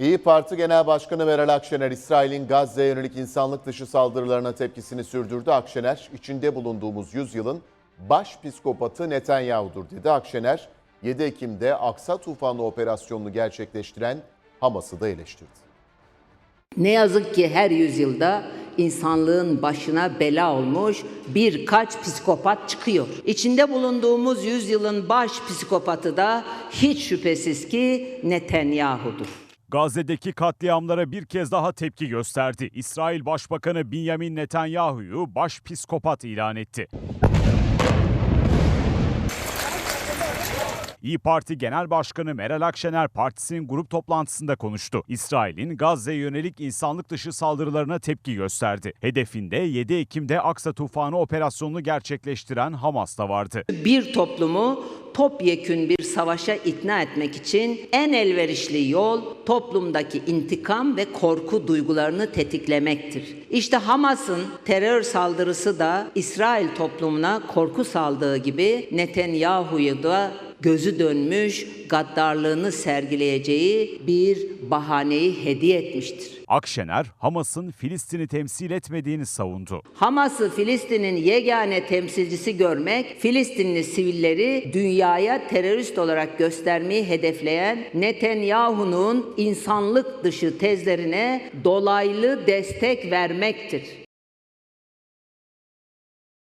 İyi Parti Genel Başkanı Meral Akşener, İsrail'in Gazze'ye yönelik insanlık dışı saldırılarına tepkisini sürdürdü. Akşener, içinde bulunduğumuz yüzyılın baş psikopatı Netanyahu'dur dedi. Akşener, 7 Ekim'de Aksa Tufanı operasyonunu gerçekleştiren Hamas'ı da eleştirdi. Ne yazık ki her yüzyılda insanlığın başına bela olmuş birkaç psikopat çıkıyor. İçinde bulunduğumuz yüzyılın baş psikopatı da hiç şüphesiz ki Netanyahu'dur. Gazze'deki katliamlara bir kez daha tepki gösterdi. İsrail Başbakanı Benjamin Netanyahu'yu baş psikopat ilan etti. İyi Parti Genel Başkanı Meral Akşener partisinin grup toplantısında konuştu. İsrail'in Gazze'ye yönelik insanlık dışı saldırılarına tepki gösterdi. Hedefinde 7 Ekim'de Aksa Tufanı operasyonunu gerçekleştiren Hamas da vardı. Bir toplumu topyekün bir savaşa ikna etmek için en elverişli yol toplumdaki intikam ve korku duygularını tetiklemektir. İşte Hamas'ın terör saldırısı da İsrail toplumuna korku saldığı gibi Netanyahu'yu da gözü dönmüş gaddarlığını sergileyeceği bir bahaneyi hediye etmiştir. Akşener, Hamas'ın Filistin'i temsil etmediğini savundu. Hamas'ı Filistin'in yegane temsilcisi görmek, Filistinli sivilleri dünyaya terörist olarak göstermeyi hedefleyen Netanyahu'nun insanlık dışı tezlerine dolaylı destek vermektir.